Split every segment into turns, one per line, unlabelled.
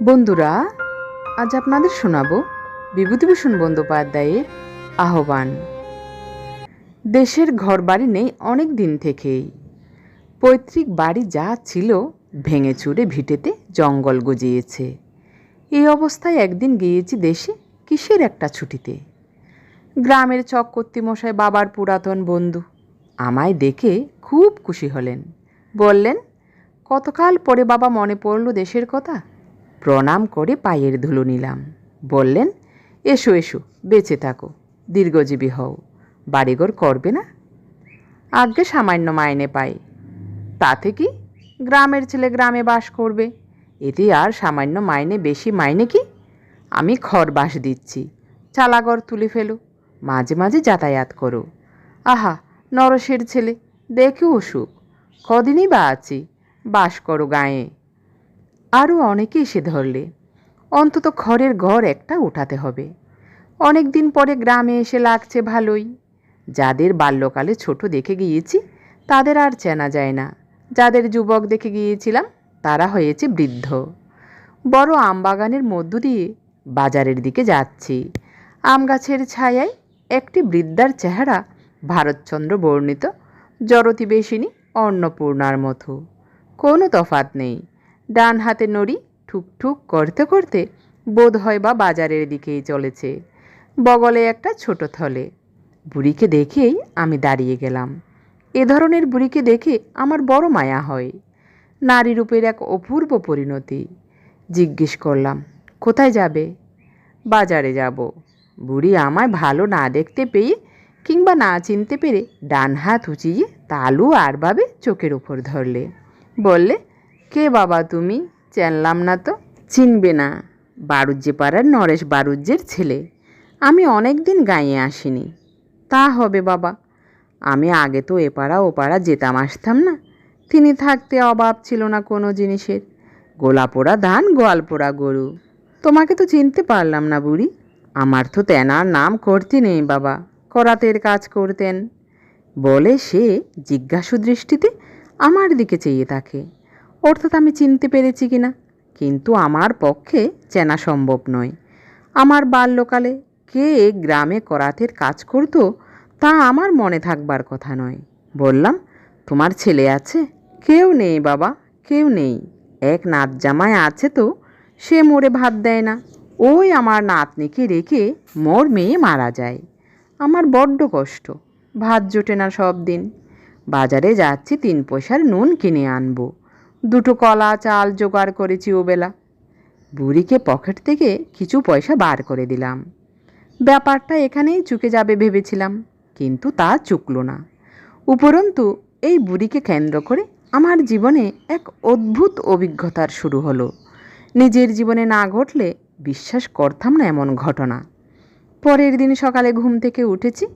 বন্ধুরা, আজ আপনাদের শোনাবো বিভূতিভূষণ বন্দ্যোপাধ্যায়ের আহ্বান। দেশের ঘর বাড়ি নেই অনেক দিন থেকেই। পৈতৃক বাড়ি যা ছিল ভেঙে চুরে ভিটেতে জঙ্গল গজিয়েছে। এই অবস্থায় একদিন গিয়েছি দেশে কিসের একটা ছুটিতে? গ্রামের চক্রবর্তী মশাই বাবার পুরাতন বন্ধু আমায় দেখে খুব খুশি হলেন। বললেন, কতকাল পরে বাবা মনে পড়ল দেশের কথা? প্রণাম করে পায়ের ধুলো নিলাম। বললেন, এসো এসো, বেঁচে থাকো, দীর্ঘজীবী হও, বাড়িঘর করবে না? আজ্ঞে সামান্য মাইনে পাই তাতে কি গ্রামের ছেলে গ্রামে বাস করবে, এতে আর সামান্য মাইনে, বেশি মাইনে কি? আমি খড় বাস দিচ্ছি চালাগর তুলে ফেলো, মাঝে মাঝে যাতায়াত করো। আহা, নরসের ছেলে দেখে অসুখ, কদিনই বা আছি, বাস করো গায়ে। আরও অনেকে এসে ধরলে। অন্তত খড়ের ঘর একটা উঠাতে হবে। অনেক দিন পরে গ্রামে এসে লাগছে ভালোই। যাদের বাল্যকালে ছোট দেখে গিয়েছি, তাদের আর চেনা যায় না। যাদের যুবক দেখে গিয়েছিলাম, তারা হয়েছে বৃদ্ধ। বড় আম বাগানের মধ্য দিয়ে বাজারের দিকে যাচ্ছি। আম গাছের ছায়ায় একটি বৃদ্ধার চেহারা ভারতচন্দ্র বর্ণিত জরতিবেশিনী অন্নপূর্ণার মতো। কোনো তফাত নেই। ডান হাতে নড়ি ঠুকঠুক করতে করতে বোধ হয় বা বাজারের দিকেই চলেছে। বগলে একটা ছোট থলে। বুড়িকে দেখেই আমি দাঁড়িয়ে গেলাম। এ ধরনের বুড়িকে দেখে আমার বড় মায়া হয়। নারী রূপের এক অপূর্ব পরিণতি। জিজ্ঞেস করলাম, কোথায় যাবে? বাজারে যাব। বুড়ি আমায় ভালো না দেখতে পেয়ে কিংবা না চিনতে পেরে ডান হাত উঁচিয়ে তালু আর ভাবে চোখের উপর ধরলে। বললে কে বাবা তুমি? চেনলাম না তো। চিনবে না। বারুজ্জে পাড়ার নরেশ বারুজ্জের ছেলে। আমি অনেক দিন গাঁয়ে আসিনি। তা হবে বাবা। আমি আগে তো এপাড়া ওপাড়া যেতাম, আসতাম না। তিনি থাকতে অভাব ছিল না কোনো জিনিসের। গোলাপোড়া ধান, গোয়ালপোড়া গরু। তোমাকে তো চিনতে পারলাম না বুড়ি। আমার তো তেনার নাম করতে নেই বাবা। করাতের কাজ করতেন। বলে সে জিজ্ঞাসু দৃষ্টিতে আমার দিকে চেয়ে থাকে। অর্থাৎ আমি চিনতে পেরেছি কিনা কিন্তু আমার পক্ষে চেনা সম্ভব নয়। আমার বাল্যকালে কে গ্রামে করাতের কাজ করতো, তা আমার মনে থাকবার কথা নয়। বললাম, তোমার ছেলে আছে? কেউ নেই বাবা, কেউ নেই। এক নাত জামাই আছে তো, সে মোড়ে ভাত দেয় না। ওই আমার নাতনিকে রেখে মোর মেয়ে মারা যায়। আমার বড্ড কষ্ট, ভাত জোটে না সব দিন। বাজারে যাচ্ছি, তিন পয়সার নুন কিনে আনব। দুটো কলা, চাল জোগাড় করেছি ওবেলা। বুড়িকে পকেট থেকে কিছু পয়সা বার করে দিলাম। ব্যাপারটা এখানেই চুকে যাবে ভেবেছিলাম, কিন্তু তা চুকলো না। উপরন্তু, এই বুড়িকে কেন্দ্র করে আমার জীবনে এক অদ্ভুত অভিজ্ঞতার শুরু হলো। নিজের জীবনে না ঘটলে বিশ্বাস করতাম না এমন ঘটনা। পরের দিন সকালে ঘুম থেকে উঠেছি।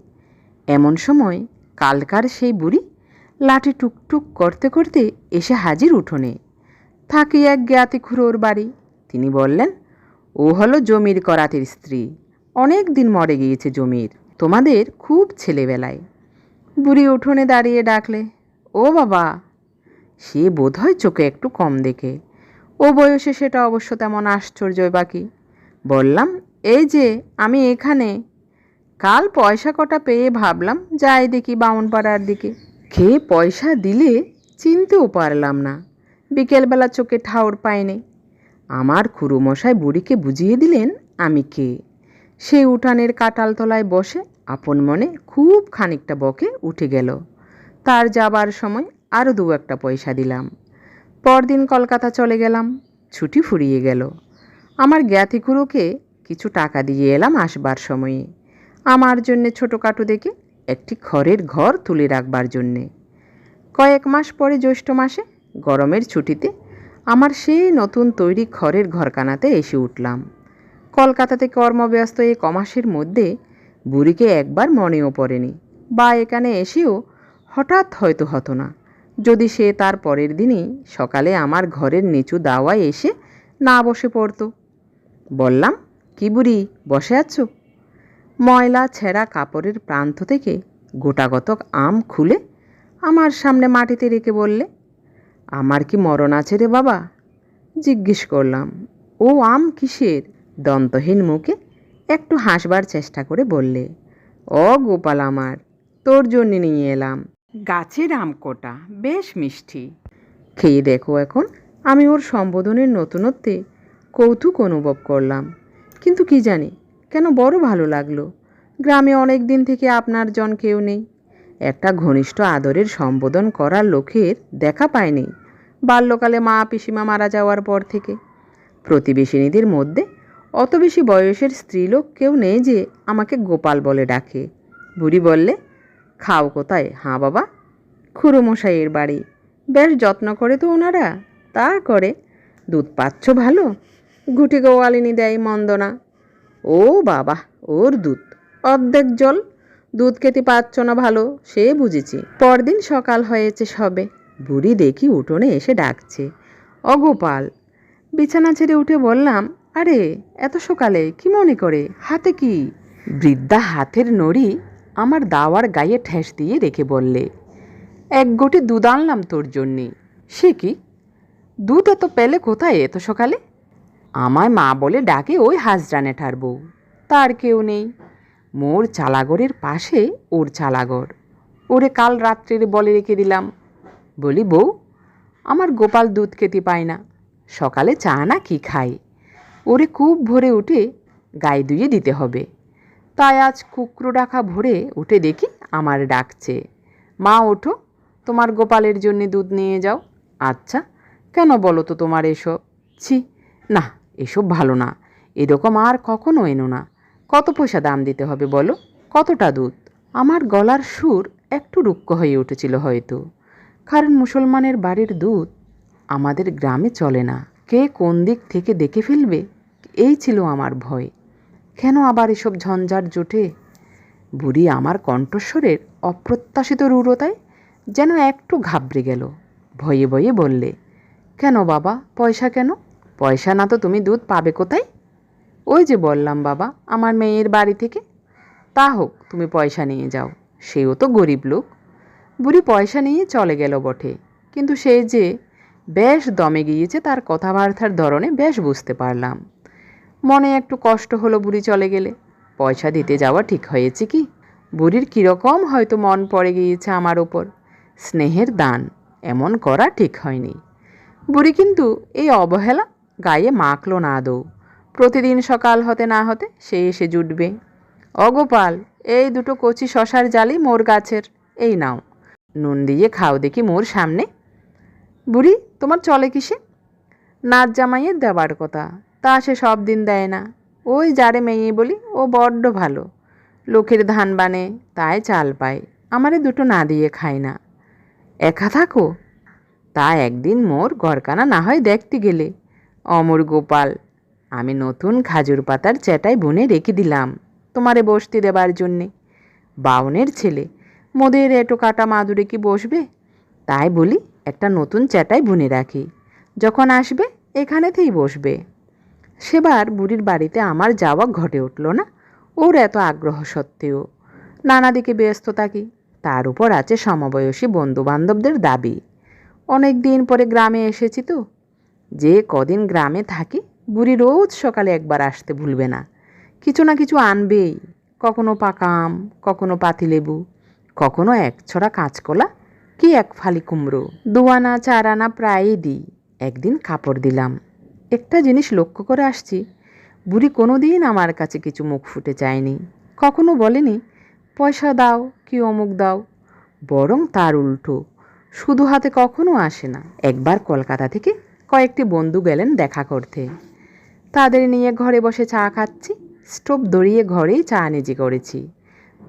এমন সময় কালকার সেই বুড়ি লাঠি টুকটুক করতে করতে এসে হাজির উঠোনে। থাকি এক জ্ঞাতি খুড়োর বাড়ি। তিনি বললেন, ও হলো জমির করাতের স্ত্রী। অনেক দিন মরে গিয়েছে জমির। তোমাদের খুব ছেলেবেলায়। বুড়ি উঠোনে দাঁড়িয়ে ডাকলে, ও বাবা, সে বোধহয় চোখে একটু কম দেখে। ও বয়সে সেটা অবশ্য তেমন আশ্চর্য বাকি। বললাম, এই যে, আমি এখানে। কাল পয়সা কটা পেয়ে ভাবলাম, যাই দেখি বামুনপাড়ার দিকে। খেয়ে পয়সা দিলে চিনতেও পারলাম না। বিকেলবেলা চোখে ঠাউর পায়নি। আমার খুড়োমশাই বুড়িকে বুঝিয়ে দিলেন আমি কে। সে উঠানের কাটাল তলায় বসে আপন মনে খুব খানিকটা বকে উঠে গেল। তার যাবার সময় আরও দু একটা পয়সা দিলাম। পরদিন কলকাতা চলে গেলাম, ছুটি ফুরিয়ে গেল। আমার জ্ঞাতি খুড়োকে কিছু টাকা দিয়ে এলাম আসবার সময়ে। আমার জন্যে ছোটোখাটো দেখে একটি খড়ের ঘর তুলে রাখবার জন্যে। কয়েক মাস পরে জ্যৈষ্ঠ মাসে, গরমের ছুটিতে, আমার সেই নতুন তৈরি খড়ের ঘরখানাতে এসে উঠলাম। কলকাতাতে কর্মব্যস্ত এই কমাসের মধ্যে বুড়িকে একবার মনেও পড়েনি। বা এখানে এসেও হঠাৎ হয়তো হতো না। যদি সে তার পরের দিনই সকালে আমার ঘরের নিচু দাওয়ায় এসে না বসে পড়তো। বললাম, কি বুড়ি, বসে আছো? ময়লা ছেঁড়া কাপড়ের প্রান্ত থেকে গোটাগতক আম খুলে আমার সামনে মাটিতে রেখে বললে আমার কি মরণ আছে রে বাবা? জিজ্ঞেস করলাম। ও আম কিসের? দন্তহীন মুখে একটু হাসবার চেষ্টা করে বললে ও গোপাল আমার তোর জন্য নিয়ে এলাম। গাছের আম কোটা বেশ মিষ্টি। খেয়ে দেখো এখন আমি ওর সম্বোধনের নতুনত্বে কৌতুক অনুভব করলাম। কিন্তু কি জানি কেন বড় ভালো লাগল? গ্রামে অনেক দিন থেকে আপনার জন কেউ নেই। একটা ঘনিষ্ঠ আদরের সম্বোধন করার লোকের দেখা পায়নি। বাল্যকালে মা পিসিমা মারা যাওয়ার পর থেকে। প্রতিবেশিনীদের মধ্যে অত বেশি বয়সের স্ত্রীলোক কেউ নেই যে আমাকে গোপাল বলে ডাকে। বুড়ি বললে, খাও কোথায়? হাঁ বাবা, খুড়োমশাইয়ের বাড়ি। বেশ যত্ন করে তো ওনারা। তা করে। দুধ পাচ্ছ ভালো? ঘুটে গোয়ালিনী দেয় মন্দ না ও বাবা, ওর দুধ। অর্ধেক জল, দুধ খেতে পাচ্ছ না ভালো, সে বুঝেছি। পরদিন সকাল হয়েছে সবে। বুড়ি দেখি উঠোনে এসে ডাকছে। অগোপাল বিছানা ছেড়ে উঠে বললাম, আরে, এত সকালে কি মনে করে? হাতে কি? বৃদ্ধা হাতের নড়ি আমার দাওয়ার গায়ে ঠেস দিয়ে রেখে বললে, এক গোটে দুধ আনলাম তোর জন্যে। সে কি? দুধ এত পেলে কোথায় এত সকালে? আমায় মা বলে ডাকে ওই হাজরানে ঠার বউ। তার কেউ নেই। মোর চালাগরের পাশে ওর চালাগর ওরে কাল রাত্রিরে বলে রেখে দিলাম। বলি, বউ, আমার গোপাল দুধ খেতে পায় না। সকালে চা না কি খায়? ওরে খুব ভোরে উঠে গায়ে ধুয়ে দিতে হবে। তাই আজ কুকরো ডাকা ভোরে উঠে দেখি আমার ডাকছে। মা, ওঠো। তোমার গোপালের জন্যে দুধ নিয়ে যাও। আচ্ছা কেন বলো তো তোমার এসব? ছি, না এসব ভালো না। এরকম আর কখনো এনো না। কত পয়সা দাম দিতে হবে বলো? কতটা দুধ? আমার গলার সুর একটু রুক্ষ হয়ে উঠেছিল হয়তো। কারণ মুসলমানের বাড়ির দুধ আমাদের গ্রামে চলে না। কে কোন দিক থেকে দেখে ফেলবে? এই ছিল আমার ভয়। কেন আবার এসব ঝঞ্ঝাট জোটে? বুড়ি আমার কণ্ঠস্বরের অপ্রত্যাশিত রূঢ়তায় যেন একটু ঘাবড়ে গেল। ভয়ে ভয়ে বললে, কেন বাবা? পয়সা কেন? পয়সা না তো তুমি দুধ পাবে কোথায়? ওই যে বললাম বাবা, আমার মেয়ের বাড়ি থেকে। তা হোক, তুমি পয়সা নিয়ে যাও। সেও তো গরিব লোক। বুড়ি পয়সা নিয়ে চলে গেল বটে। কিন্তু সে যে বেশ দমে গিয়েছে, তার কথাবার্তার ধরনে বেশ বুঝতে পারলাম। মনে একটু কষ্ট হলো বুড়ি চলে গেলে। পয়সা দিতে যাওয়া ঠিক হয়েছে কি? বুড়ির কীরকম হয়তো মন পড়ে গিয়েছে আমার ওপর। স্নেহের দান, এমন করা ঠিক হয়নি। বুড়ি কিন্তু এই অবহেলা গায়ে মাখলো না আদৌ প্রতিদিন সকাল হতে না হতে সে এসে জুটবে। অগোপাল এই দুটো কচি শশার জালি মোর গাছের, এই নাও। নুন দিয়ে খাও দেখি মোর সামনে। বুড়ি, তোমার চলে কিসে? নাচ জামাইয়ের দেবার কথা, তা সে সব দিন দেয় না। ওই যারে মেয়ে বলি, ও বড্ড ভালো। লোকের ধান বানে, তাই চাল পায়, আমারে দুটো না দিয়ে খায় না। একা থাকো। তা একদিন মোর গরকানা না হয় দেখতে গেলে। অমর গোপাল, আমি নতুন খাজুর পাতার চেটাই বুনে রেখে দিলাম তোমারে বসতে দেবার জন্যে। বাউনের ছেলে, মোদের এটো কাটা মাদুরে কি বসবে? তাই বলি একটা নতুন চেটাই বুনে রাখি, যখন আসবে এখানেতেই বসবে। সেবার বুড়ির বাড়িতে আমার যাওয়া ঘটে উঠল না, ওর এত আগ্রহ সত্ত্বেও। নানা দিকে ব্যস্ত থাকি, তার উপর আছে সমবয়সী বন্ধুবান্ধবদের দাবি। অনেক দিন পরে গ্রামে এসেছি তো যে কদিন গ্রামে থাকি, বুড়ি রোজ সকালে একবার আসতে ভুলবে না। কিছু না কিছু আনবেই। কখনো পাকা আম কখনো পাতিলেবু, কখনো এক ছড়া কাঁচকলা, কি এক ফালি কুমড়ো। দুয়ানা চার আনা প্রায়ই দিই। একদিন কাপড় দিলাম। একটা জিনিস লক্ষ্য করে আসছি, বুড়ি কোনো দিন আমার কাছে কিছু মুখ ফুটে চায়নি। কখনো বলেনি, পয়সা দাও, কি অমুক দাও। বরং তার উল্টো, শুধু হাতে কখনো আসে না। একবার কলকাতা থেকে কয়েকটি বন্ধু গেলেন দেখা করতে। তাদের নিয়ে ঘরে বসে চা খাচ্ছি, স্টোভ ধরিয়ে ঘরেই চা নিজে করেছি।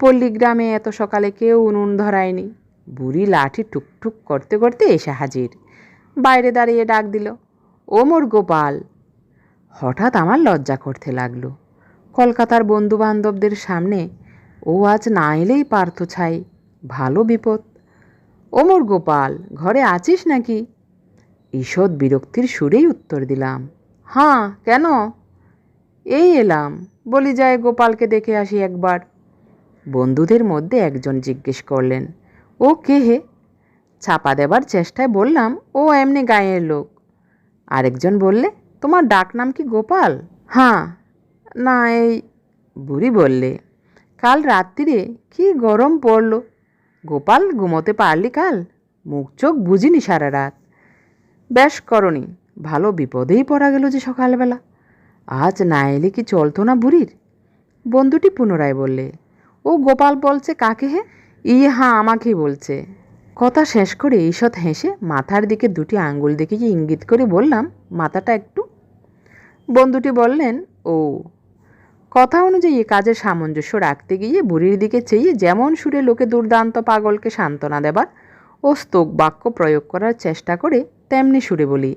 পল্লীগ্রামে এত সকালে কেউ উনুন ধরায়নি। বুড়ি লাঠি টুকটুক করতে করতে এসে হাজির। বাইরে দাঁড়িয়ে ডাক দিল, ও মোর গোপাল। হঠাৎ আমার লজ্জা করতে লাগল। কলকাতার বন্ধু বান্ধবদের সামনে ও আজ না এলেই পারত ছাই, ভালো বিপদ। ওমর গোপাল, ঘরে আছিস নাকি? ঈষৎ বিরক্তির সুরেই উত্তর দিলাম, হাঁ, কেন? এই এলাম, বলি যায় গোপালকে দেখে আসি একবার। বন্ধুদের মধ্যে একজন জিজ্ঞেস করলেন, ও কে হে? চাপা দেবার চেষ্টায় বললাম, ও এমনি গায়ের লোক। আরেকজন বললে, তোমার ডাক নাম কি গোপাল? হাঁ, না, এই বুড়ি বললে, কাল রাত্রিরে কি গরম পড়ল? গোপাল ঘুমোতে পারলি কাল? মুখ চোখ বুঝিনি সারা রাত। বেশ করনি। ভালো বিপদেই পড়া গেল যে সকালবেলা। আজ না এলে কি চলতো না বুড়ির? বন্ধুটি পুনরায় বললে, ও গোপাল বলছে কাকে হে? ইয়ে হ্যাঁ আমাকেই বলছে। কথা শেষ করে ঈষৎ হেসে মাথার দিকে দুটি আঙ্গুল দেখে কি ইঙ্গিত করে বললাম, মাথাটা একটু। বন্ধুটি বললেন, ও। কথা অনুযায়ী কাজের সামঞ্জস্য রাখতে গিয়ে বুড়ির দিকে চেয়ে যেমন সুরে লোকে দুর্দান্ত পাগলকে সান্ত্বনা দেবার ও স্তোক বাক্য প্রয়োগ করার চেষ্টা করে তেমনি সুরে বলি,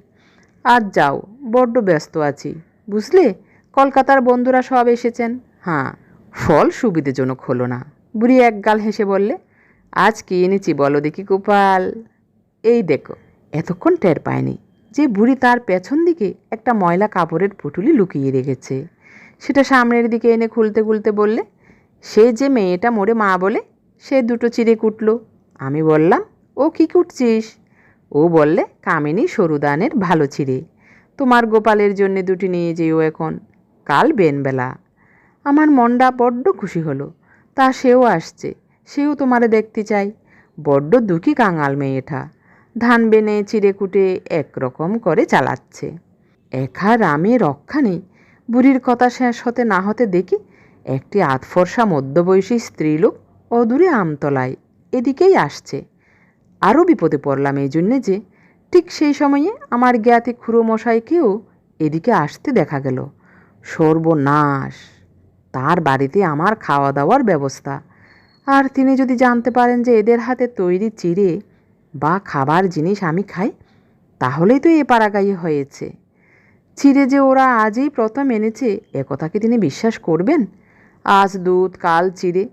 আজ যাও, বড্ড ব্যস্ত আছি, বুঝলে? কলকাতার বন্ধুরা সব এসেছেন। হ্যাঁ ফল সুবিধেজনক হলো না। বুড়ি এক গাল হেসে বললে, আজ কি এনেছি বলো দেখি গোপাল। এই দেখো, এতক্ষণ টের পায়নি যে বুড়ি তার পেছন দিকে একটা ময়লা কাপড়ের পুটুলি লুকিয়ে রেখেছে। সেটা সামনের দিকে এনে খুলতে খুলতে বললে, সে যে মেয়েটা মোড়ে মা বলে, সে দুটো চিড়ে কুটলো। আমি বললাম, ও কি কুটছিস? ও বললে, কামিনী সরুদানের ভালো চিড়ে তোমার গোপালের জন্যে দুটি নিয়ে যেও এখন। কাল বেনবেলা আমার মনটা বড্ড খুশি হলো। তা সেও আসছে। সেও তোমারে দেখতে চাই। বড্ড দুঃখী কাঙাল মেয়েটা। ধান বেনে চিড়ে কুটে একরকম করে চালাচ্ছে। একা রামে রক্ষা নেই। বুড়ির কথা শেষ হতে না হতে দেখি একটি আতফর্সা মধ্যবয়সী স্ত্রীলোক অদূরে আমতলায় এদিকেই আসছে। আরও বিপদে পড়লাম এই জন্যে যে ঠিক সেই সময়ে আমার জ্ঞাতি খুড়ো মশাইকেও এদিকে আসতে দেখা গেল। সর্বনাশ। তার বাড়িতে আমার খাওয়া দাওয়ার ব্যবস্থা। আর তিনি যদি জানতে পারেন যে এদের হাতে তৈরি চিড়ে বা খাবার জিনিস আমি খাই, তাহলেই তো এ পাড়াগাই হয়েছে। চিড়ে যে ওরা আজই প্রথম এনেছে একথা কি তিনি বিশ্বাস করবেন? আজ দুধ, কাল চিড়ে।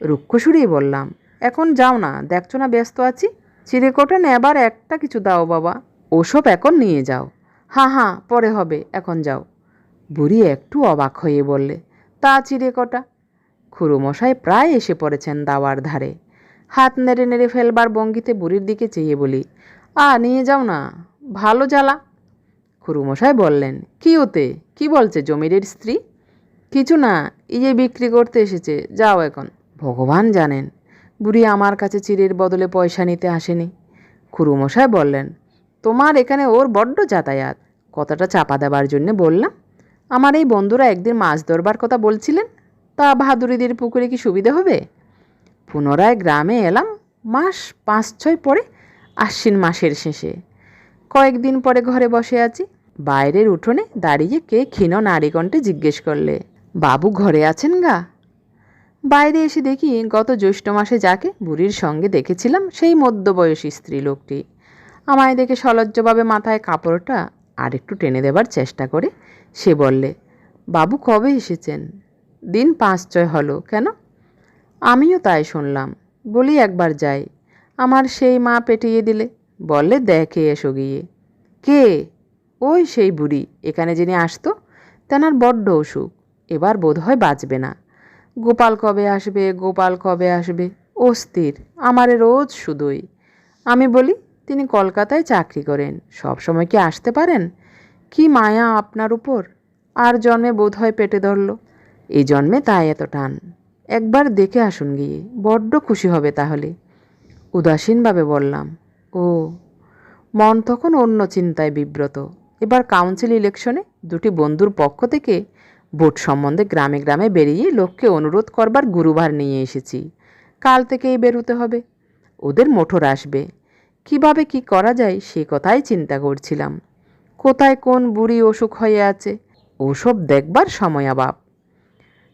রুক্ষ সুরেই বললাম এখন যাও না, দেখছ না ব্যস্ত আছি? চিড়ে কোটে নেবার একটা কিছু দাও বাবা। ওসব এখন নিয়ে যাও। হ্যাঁ হ্যাঁ পরে হবে, এখন যাও। বুড়ি একটু অবাক হয়ে বললে, তা চিড়ে কটা খুড়োমশাই প্রায় এসে পড়েছেন দাওয়ার ধারে। হাত নেড়ে নেড়ে ফেলবার বঙ্গিতে বুড়ির দিকে চেয়ে বলি, আ, নিয়ে যাও না, ভালো জ্বালা। খুড়ুমশাই বললেন, কি ওতে? কি বলছে জমিরের স্ত্রী? কিছু না ইয়ে বিক্রি করতে এসেছে, যাও এখন। ভগবান জানেন বুড়ি আমার কাছে চিড়ের বদলে পয়সা নিতে আসেনি। খুড়ুমশাই বললেন, তোমার এখানে ওর বড্ড যাতায়াত। কথাটা চাপা দেবার জন্যে বললাম। আমার এই বন্ধুরা একদিন মাছ ধরবার কথা বলছিলেন, তা ভাদুরিদের পুকুরে কি সুবিধে হবে? পুনরায় গ্রামে এলাম, মাস পাঁচ ছয় পরে আশ্বিন মাসের শেষে। কয়েকদিন পরে ঘরে বসে আছি। বাইরের উঠোনে দাঁড়িয়ে কে ক্ষীণ নারীকণ্ঠে জিজ্ঞেস করলে, বাবু ঘরে আছেন গা? বাইরে এসে দেখি গত জ্যৈষ্ঠ মাসে যাকে বুড়ির সঙ্গে দেখেছিলাম, সেই মধ্যবয়সী স্ত্রী লোকটি আমায় দেখে সলজ্জভাবে মাথায় কাপড়টা আর একটু টেনে দেবার চেষ্টা করে। সে বললে, বাবু, কবে এসেছেন? দিন পাঁচ ছয় হলো। কেন? আমিও তাই শুনলাম। বলি একবার যাই। আমার সেই মা পেটিয়ে দিলে? বললে দেখে এসো গিয়ে। কে? ওই সেই বুড়ি, এখানে যিনি আসতো, তেনার বড্ড অসুখ। এবার বোধ হয় বাঁচবে না। গোপাল কবে আসবে, গোপাল কবে আসবে? অস্থির, আমারে রোজ শুধুই। আমি বলি, তিনি কলকাতায় চাকরি করেন, সব সময় কি আসতে পারেন? কি মায়া আপনার উপর? আর জন্মে বোধহয় পেটে ধরল। এই জন্মে তাই এত টান। একবার দেখে আসুন গিয়ে, বড্ড খুশি হবে তাহলে। উদাসীনভাবে বললাম, ও, মন তখন অন্য চিন্তায় বিব্রত। এবার কাউন্সিল ইলেকশনে দুটি বন্ধুর পক্ষ থেকে ভোট সম্বন্ধে গ্রামে গ্রামে বেরিয়ে লোককে অনুরোধ করবার গুরুবার নিয়ে এসেছি। কাল থেকেই বেরোতে হবে। ওদের মোটর আসবে। কীভাবে কি করা যায় সে কথাই চিন্তা করছিলাম। কোথায় কোন বুড়ি অসুখ হয়ে আছে, ওসব দেখবার সময় অভাব।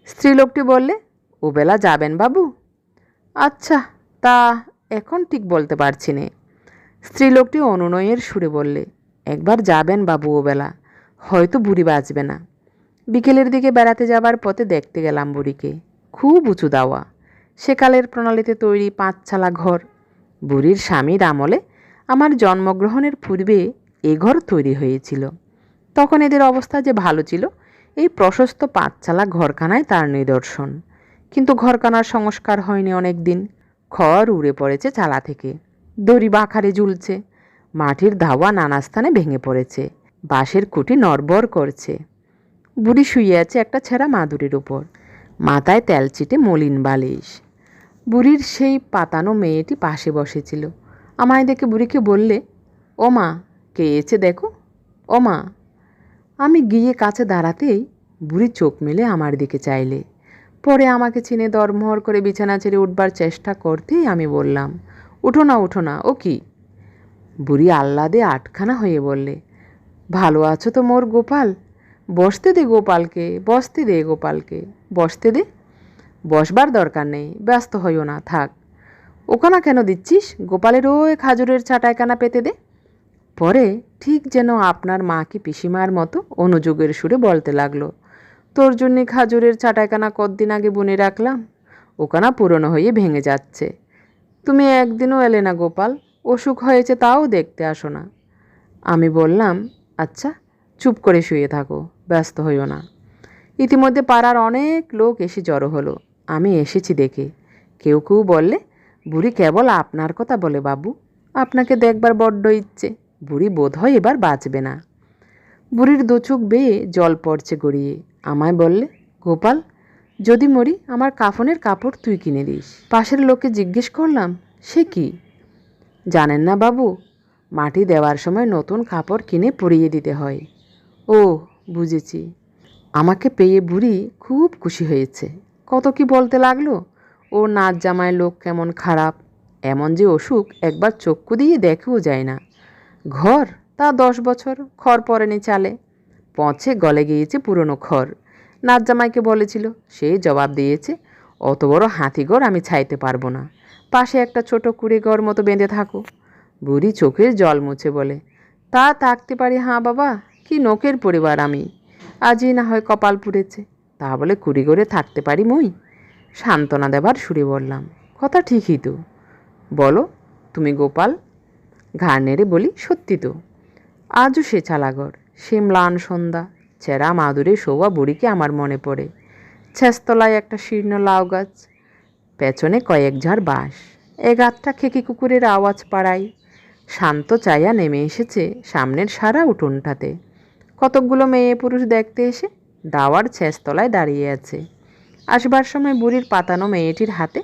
স্ত্রীলোকটি বললে ও বেলা যাবেন বাবু? আচ্ছা তা এখন ঠিক বলতে পারছি নে। স্ত্রীলোকটি অনুনয়ের সুরে বললে, একবার যাবেন বাবু ও বেলা হয়তো বুড়ি বাঁচবে না। বিকেলের দিকে বেড়াতে যাবার পথে দেখতে গেলাম বুড়িকে। খুব উঁচু দাওয়া। সেকালের প্রণালীতে তৈরি পাঁচছালা ঘর। বুড়ির স্বামীর আমলে আমার জন্মগ্রহণের পূর্বে এ ঘর তৈরি হয়েছিল। তখন এদের অবস্থা যে ভালো ছিল, এই প্রশস্ত পাঁচচালা ঘরখানায় তার নিদর্শন। কিন্তু ঘরখানার সংস্কার হয়নি অনেক দিন খড় উড়ে পড়েছে চালা থেকে। দড়ি বাঁখারে ঝুলছে। মাটির ধাওয়া নানা স্থানে ভেঙে পড়েছে। বাঁশের খুঁটি নড়বড় করছে। বুড়ি শুয়ে আছে একটা ছেঁড়া মাদুরের ওপর মাথায় তেল চিটে মলিন বালিশ। বুড়ির সেই পাতানো মেয়েটি পাশে বসেছিল। আমায় দেখে বুড়িকে বললে, ও মা, কে এসে দেখো? ও মা। আমি গিয়ে কাছে দাঁড়াতেই বুড়ি চোখ মেলে আমার দিকে চাইলে। পরে আমাকে চিনে দরমহর করে বিছানা ছেড়ে উঠবার চেষ্টা করতেই আমি বললাম, উঠো না উঠো না, ও কি? বুড়ি আহ্লাদে আটখানা হয়ে বললে, ভালো আছো তো মোর গোপাল? বসতে দে গোপালকে, বসতে দে গোপালকে। বসতে দে? বসবার দরকার নেই, ব্যস্ত হইও না, থাক। ওখানা কেন দিচ্ছিস? গোপালের ওই খাজুরের ছাটাইখানা পেতে দে। পরে ঠিক যেন আপনার মা কি পিসিমার মতো অনুযোগের সুরে বলতে লাগল। তোর জন্যে খাজুরের ছাটাইখানা কতদিন আগে বুনে রাখলাম? ওখানা পুরনো হয়ে ভেঙে যাচ্ছে। তুমি একদিনও এলে না গোপাল, অসুখ হয়েছে তাও দেখতে আসো না। আমি বললাম আচ্ছা চুপ করে শুয়ে থাকো। ব্যস্ত হইও না। ইতিমধ্যে পাড়ার অনেক লোক এসে জড়ো হলো। আমি এসেছি দেখে। কেউ কেউ বললে, বুড়ি কেবল আপনার কথা বলে বাবু। আপনাকে দেখবার বড্ড ইচ্ছে। বুড়ি বোধ হয় এবার বাঁচবে না। বুড়ির দোচুক বেয়ে জল পড়ছে গড়িয়ে। আমায় বললে, গোপাল, যদি মরি, আমার কাফনের কাপড় তুই কিনে দিস। পাশের লোককে জিজ্ঞেস করলাম, সে কি? জানেন না বাবু, মাটি দেওয়ার সময় নতুন কাপড় কিনে পরিয়ে দিতে হয়। ও বুঝেছি। আমাকে পেয়ে বুড়ি খুব খুশি হয়েছে। কত কি বলতে লাগল? ও নাচ জামায় লোক কেমন খারাপ। এমন যে অসুখ একবার চক্ষু দিয়ে দেখেও যায় না। ঘর, তা দশ বছর, খড় পরেনি চালে। পচে গলে গিয়েছে পুরনো খড়। নাচ জামাইকে বলেছিল, সে জবাব দিয়েছে, অত বড় হাতিঘর আমি ছাইতে পারব না। পাশে একটা ছোট কুড়ে ঘর মতো বেঁধে থাকো। বুড়ি চোখের জল মুছে বলে, তা থাকতে পারি হাঁ বাবা? কি নোকের পরিবার আমি? আজই না হয় কপাল পুড়েছে। তা বলে কুড়ি করে থাকতে পারি মুই? সান্ত্বনা দেবার সুরে বললাম, কথা ঠিকই তো। বলো, তুমি গোপাল? ঘাড় নেড়ে বলি, সত্যি তো। আজও সে চালাগর, সে ম্লান সন্ধ্যা চেরা মাদুরে শোয়া বুড়িকে আমার মনে পড়ে। ছেস্তলায় একটা শীর্ণ লাউ গাছ, পেছনে কয়েক ঝাড় বাঁশ। এ গাছটা খেকি কুকুরের আওয়াজ পাড়ায়। শান্ত চায়া নেমে এসেছে সামনের সারা উঠোনটাতে। কতকগুলো মেয়ে পুরুষ দেখতে এসে দাওয়ার ছেস্তলায় দাঁড়িয়ে আছে। আসবার সময় বুড়ির পাতানো মেয়েটির হাতে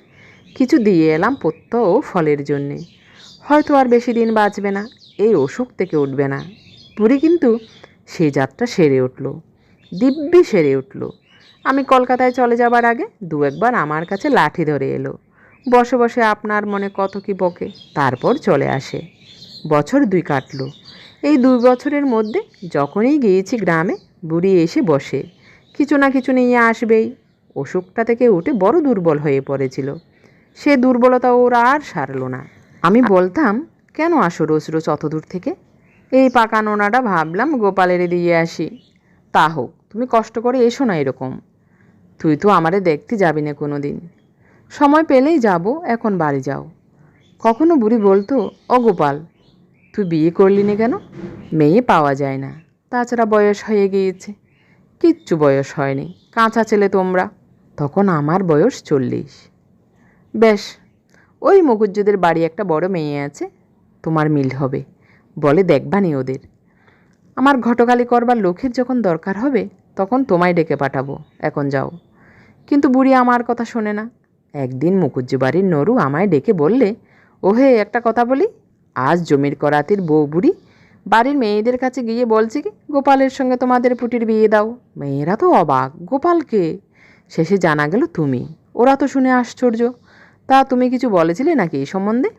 কিছু দিয়ে এলাম পত্য ও ফলের জন্যে। হয়তো আর বেশি দিন বাঁচবে না, এই অসুখ থেকে উঠবে না। বুড়ি কিন্তু সে যাত্রা সেরে উঠল, দিব্যি সেরে উঠল। আমি কলকাতায় চলে যাবার আগে দু একবার আমার কাছে লাঠি ধরে এলো। বসে বসে আপনার মনে কত কি বকে, তারপর চলে আসে। বছর দুই কাটলো। এই দুই বছরের মধ্যে যখনই গিয়েছি গ্রামে, বুড়ি এসে বসে। কিছু না কিছু নিয়ে আসবেই। অসুখটা থেকে উঠে বড় দুর্বল হয়ে পড়েছিল। সে দুর্বলতা ওর আর সারল না। আমি বলতাম, কেন আসো রোজ রোজ অত দূর থেকে? এই পাকা নোনাটা ভাবলাম, গোপালের দিয়ে আসি। তা হোক, তুমি কষ্ট করে এসো না এরকম। তুই তো আমারে দেখতে যাবি না কোনো দিন সময় পেলেই যাব, এখন বাড়ি যাও। কখনো বুড়ি বলতো, ও গোপাল তুই বিয়ে করলি না কেন? মেয়ে পাওয়া যায় না। তাছাড়া বয়স হয়ে গিয়েছে। কিচ্ছু বয়স হয়নি। কাঁচা ছেলে তোমরা। তখন আমার বয়স চল্লিশ। বেশ, ওই মুকুজ্জুদের বাড়ি একটা বড় মেয়ে আছে। তোমার মিল হবে। বলে দেখবানি ওদের। আমার ঘটকালি করবার লোকের যখন দরকার হবে, তখন তোমায় ডেকে পাঠাবো। এখন যাও। কিন্তু বুড়ি আমার কথা শোনে না। একদিন মুকুজ্জু বাড়ির নরু আমায় ডেকে বললে, ওহে, একটা কথা বলি? আজ জমির করাতির বউ বুড়ি, বাড়ির মেয়েদের কাছে গিয়ে বলছে কি, গোপালের সঙ্গে তোমাদের পুটির বিয়ে দাও। মেয়েরা তো অবাক গোপালকে শেষে জানা গেল তুমি। ওরা তো শুনে আশ্চর্য। তা তুমি কিছু বলেছিলে নাকি এই সম্বন্ধে?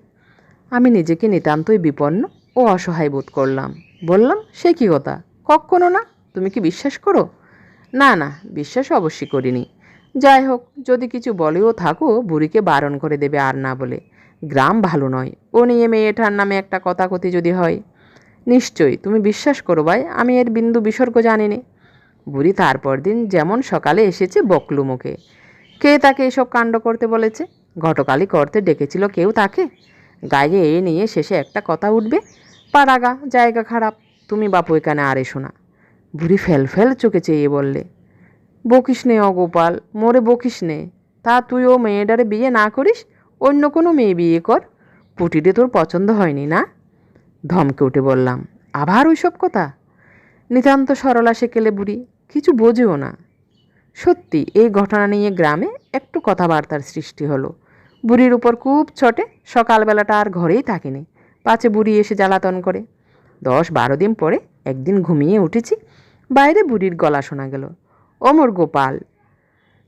আমি নিজেকে নিতান্তই বিপন্ন ও অসহায় বোধ করলাম। বললাম, সে কি কথা? কখনো না? তুমি কি বিশ্বাস করো? না না, বিশ্বাস অবশ্যই করিনি। যাই হোক, যদি কিছু বলেও থাকো, বুড়িকে বারণ করে দেবে আর না বলে। গ্রাম ভালো নয়। ও নিয়ে মেয়েটার নামে একটা কথাকথি যদি হয়, নিশ্চয়ই তুমি বিশ্বাস করো ভাই, আমি এর বিন্দু বিসর্গ জানি নে বুড়ি তারপর দিন যেমন সকালে এসেছে বকলু মুখে। কে তাকে এসব কাণ্ড করতে বলেছে? ঘটকালি করতে ডেকেছিল কেউ তাকে? গায়ে এ নিয়ে শেষে একটা কথা উঠবে পাড়াগা জায়গা খারাপ, তুমি বাপু এখানে আর এসো না। বুড়ি ফেল ফেল চোখে চেয়ে বললে, বকিস নে অগোপাল, মোরে বকিস নে, তা তুই ও মেয়েটারে বিয়ে না করিস? অন্য কোনো মেয়ে বিয়ে কর। পুটিতে তোর পছন্দ হয়নি না? ধমকে উঠে বললাম, আবার ওইসব কথা? নিতান্ত সরলা সেকেলে বুড়ি, কিছু বোঝেও না। সত্যি, এই ঘটনা নিয়ে গ্রামে একটু কথাবার্তার সৃষ্টি হলো। বুড়ির উপর খুব ছটে সকালবেলাটা আর ঘরেই থাকিনি। পাছে বুড়ি এসে জ্বালাতন করে। দশ বারো দিন পরে একদিন ঘুমিয়ে উঠেছি, বাইরে বুড়ির গলা শোনা গেল। অমর গোপাল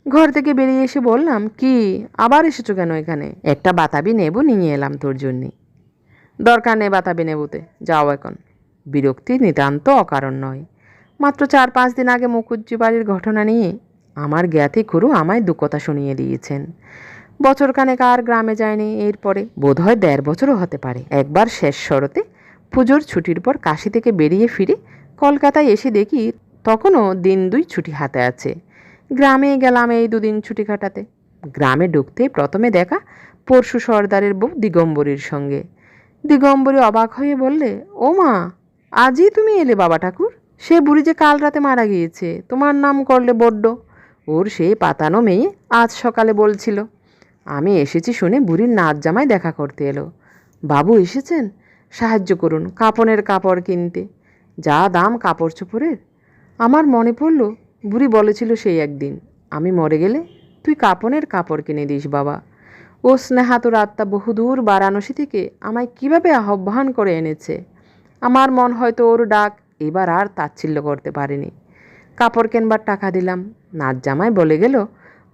ঘর থেকে বেরিয়ে এসে বললাম, কি, আবার এসেছ কেন এখানে? একটা বাতাবি নেব, নিয়ে এলাম তোর জন্যে। দরকার নেই বাতাবি নেবুতে, যাও এখন। বিরক্তি নিতান্ত অকারণ নয়। মাত্র চার পাঁচ দিন আগে মুকুজ্জি বাড়ির ঘটনা নিয়ে আমার জ্ঞাতি খুরু আমায় দু কথা শুনিয়ে দিয়েছেন। বছরখানেক আর গ্রামে যায়নি, এরপরে বোধহয় দেড় বছরও হতে পারে। একবার শেষ শরতে পুজোর ছুটির পর কাশি থেকে বেরিয়ে ফিরে কলকাতায় এসে দেখি তখনও দিন দুই ছুটি হাতে আছে। গ্রামে গেলাম এই দুদিন ছুটি কাটাতে। গ্রামে ঢুকতেই প্রথমে দেখা পরশু সর্দারের বউ দিগম্বরীর সঙ্গে। দিগম্বরী অবাক হয়ে বললে, ও মা, আজই তুমি এলে বাবা ঠাকুর? সে বুড়ি যে কাল রাতে মারা গিয়েছে, তোমার নাম করলে বড্ড। ওর সেই পাতানো মেয়ে আজ সকালে বলছিল, আমি এসেছি শুনে বুড়ির নাচ জামায় দেখা করতে এলো। বাবু এসেছেন? সাহায্য করুন, কাপনের কাপড় কিনতে। যা দাম কাপড় চোপড়ের আমার মনে পড়ল বুড়ি বলেছিল সেই একদিন, আমি মরে গেলে তুই কাপনের কাপড় কিনে দিস, বাবা। ও স্নেহাতুর আত্মা বহুদূর বারাণসী থেকে আমায় কীভাবে আহ্বান করে এনেছে? আমার মন হয়তো ওর ডাক এবার আর তাচ্ছিল্য করতে পারেনি। কাপড় কেনবার টাকা দিলাম। নাচ জামাই বলে গেল,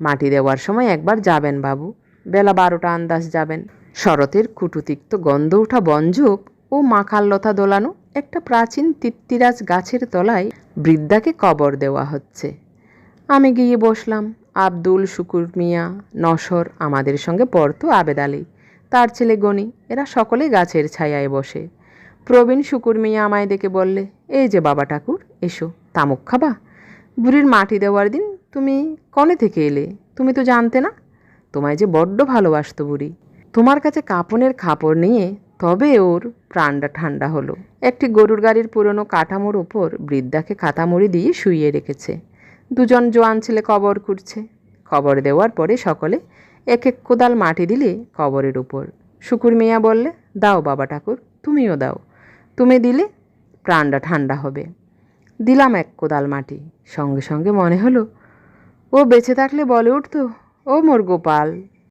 মাটি দেওয়ার সময় একবার যাবেন, বাবু। বেলা বারোটা আন্দাজ যাবেন। শরতের কুটুতিক্ত গন্ধ ওঠা বনঝোপ ও মাখাল্লতা দোলানো একটা প্রাচীন তিত্তিরাজ গাছের তলায় বৃদ্ধাকে কবর দেওয়া হচ্ছে। আমি গিয়ে বসলাম, আব্দুল শুকুর মিয়া, নসর, আমাদের সঙ্গে পড়তো আবেদ আলী, তার ছেলে গনি, এরা সকলে গাছের ছায়ায় বসে। প্রবীণ শুকুর মিয়া আমায় দেখে বললে, এই যে বাবা ঠাকুর, এসো, তামুক খাবা? বুড়ির মাটি দেওয়ার দিন তুমি কনে থেকে এলে? তুমি তো জানতে না? তোমায় যে বড্ড ভালোবাসতো বুড়ি। তোমার কাছে কাপনের খাপড় নিয়ে তবে ওর প্রাণটা ঠান্ডা হলো। একটি গরুর গাড়ির পুরনো কাঠামোর ওপর বৃদ্ধাকে খাতামুড়ি দিয়ে শুইয়ে রেখেছে। দুজন জোয়ান ছেলে কবর খুঁড়ছে। কবর দেওয়ার পরে সকলে এক এক কোদাল মাটি দিলে কবরের উপর। শুকুর মিয়া বললে, দাও বাবা ঠাকুর, তুমিও দাও। তুমি দিলে প্রাণটা ঠান্ডা হবে। দিলাম এক কোদাল মাটি। সঙ্গে সঙ্গে মনে হলো, ও বেঁচে থাকলে বলে উঠতো, ও মোর গোপাল